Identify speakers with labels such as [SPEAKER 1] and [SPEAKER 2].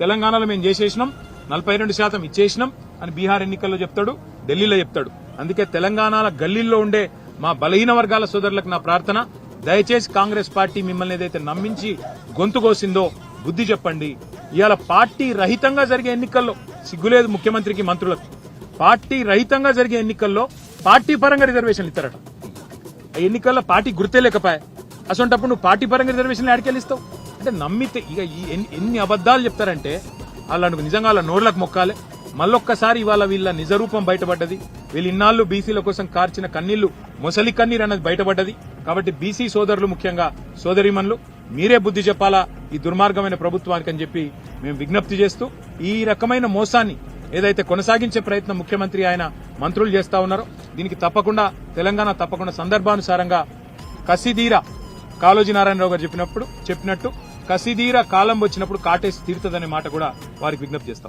[SPEAKER 1] తెలంగాణలో మేము చేసేసినాం నలభై రెండు శాతం ఇచ్చేసినాం అని బీహార్ ఎన్నికల్లో చెప్తాడు ఢిల్లీలో చెప్తాడు. అందుకే తెలంగాణ గల్లీల్లో ఉండే మా బలహీన వర్గాల సోదరులకు నా ప్రార్థన. దయచేసి కాంగ్రెస్ పార్టీ మిమ్మల్ని ఏదైతే నమ్మించి గొంతు కోసిందో బుద్ధి చెప్పండి. ఇవాళ పార్టీ రహితంగా జరిగే ఎన్నికల్లో సిగ్గులేదు ముఖ్యమంత్రికి మంత్రులకు. పార్టీ రహితంగా జరిగే ఎన్నికల్లో పార్టీ పరంగా రిజర్వేషన్లు ఇస్తారట. ఆ ఎన్నికల్లో పార్టీ గుర్తే లేకపోయా? అసొంటప్పుడు నువ్వు పార్టీ పరంగా రిజర్వేషన్లు ఆడికెళ్ళిస్తావు అంటే నమ్మితే ఇక ఈ ఎన్ని- ఎన్ని చెప్తారంటే వాళ్ళను నిజంగా వాళ్ళ నోర్లకు మొక్కాలి. మళ్ళొక్కసారి ఇవాళ వీళ్ళ నిజరూపం బయటపడ్డది. వీళ్ళు ఇన్నాళ్ళు బీసీల కోసం కార్చిన కన్నీళ్ళు మొసలి కన్నీరు అన్నది బయటపడ్డది. కాబట్టి బీసీ సోదరులు ముఖ్యంగా సోదరిమన్లు మీరే బుద్ధి చెప్పాలా ఈ దుర్మార్గమైన ప్రభుత్వానికి అని చెప్పి మేము విజ్ఞప్తి చేస్తూ ఈ రకమైన మోసాన్ని ఏదైతే కొనసాగించే ప్రయత్నం ముఖ్యమంత్రి ఆయన మంత్రులు చేస్తా ఉన్నారో దీనికి తప్పకుండా తెలంగాణ తప్పకుండా సందర్భానుసారంగా కసిదీర కాళోజీ నారాయణరావు గారు చెప్పినప్పుడు చెప్పినట్టు కసిదీర కాలం వచ్చినప్పుడు కాటేసి తీరుతుందనే మాట కూడా వారికి విజ్ఞప్తి చేస్తాం.